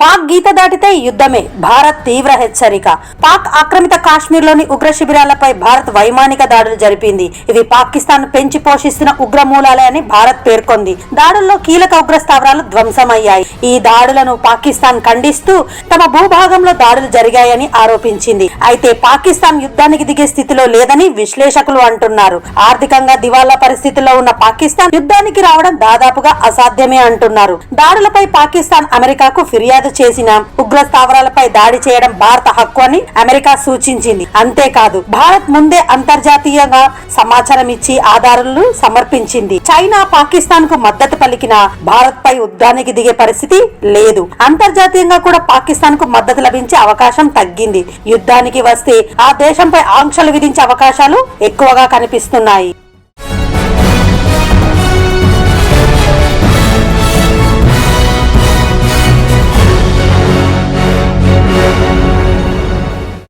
పాక్ గీత దాటితే యుద్ధమే భారత్ తీవ్ర హెచ్చరిక. పాక్ ఆక్రమిత కాశ్మీర్లోని ఉగ్ర శిబిరాలపై భారత్ వైమానిక దాడులు జరిపింది. ఇవి పాకిస్తాన్ పెంచి పోషిస్తున్న ఉగ్ర మూలాలే అని భారత్ పేర్కొంది. దాడుల్లో కీలక ఉగ్ర స్థావరాలు ధ్వంసమయ్యాయి. ఈ దాడులను పాకిస్తాన్ ఖండిస్తూ తమ భూభాగంలో దాడులు జరిగాయని ఆరోపించింది. అయితే పాకిస్తాన్ యుద్ధానికి దిగే స్థితిలో లేదని విశ్లేషకులు అంటున్నారు. ఆర్థికంగా దివాలా పరిస్థితిలో ఉన్న పాకిస్తాన్ యుద్ధానికి రావడం దాదాపుగా అసాధ్యమే అంటున్నారు. దాడులపై పాకిస్తాన్ అమెరికాకు ఫిర్యాదు చేసిన ఉగ్ర స్థావరాలపై దాడి చేయడం భారత హక్కు అని అమెరికా సూచించింది. అంతేకాదు భారత్ ముందే అంతర్జాతీయంగా సమాచారం ఇచ్చి ఆధారాలను సమర్పించింది. చైనా పాకిస్తాన్కు మద్దతు పలికిన భారత్ పై యుద్ధానికి దిగే పరిస్థితి లేదు. అంతర్జాతీయంగా కూడా పాకిస్తాన్కు మద్దతు లభించే అవకాశం తగ్గింది. యుద్ధానికి వస్తే ఆ దేశంపై ఆంక్షలు విధించే అవకాశాలు ఎక్కువగా కనిపిస్తున్నాయి.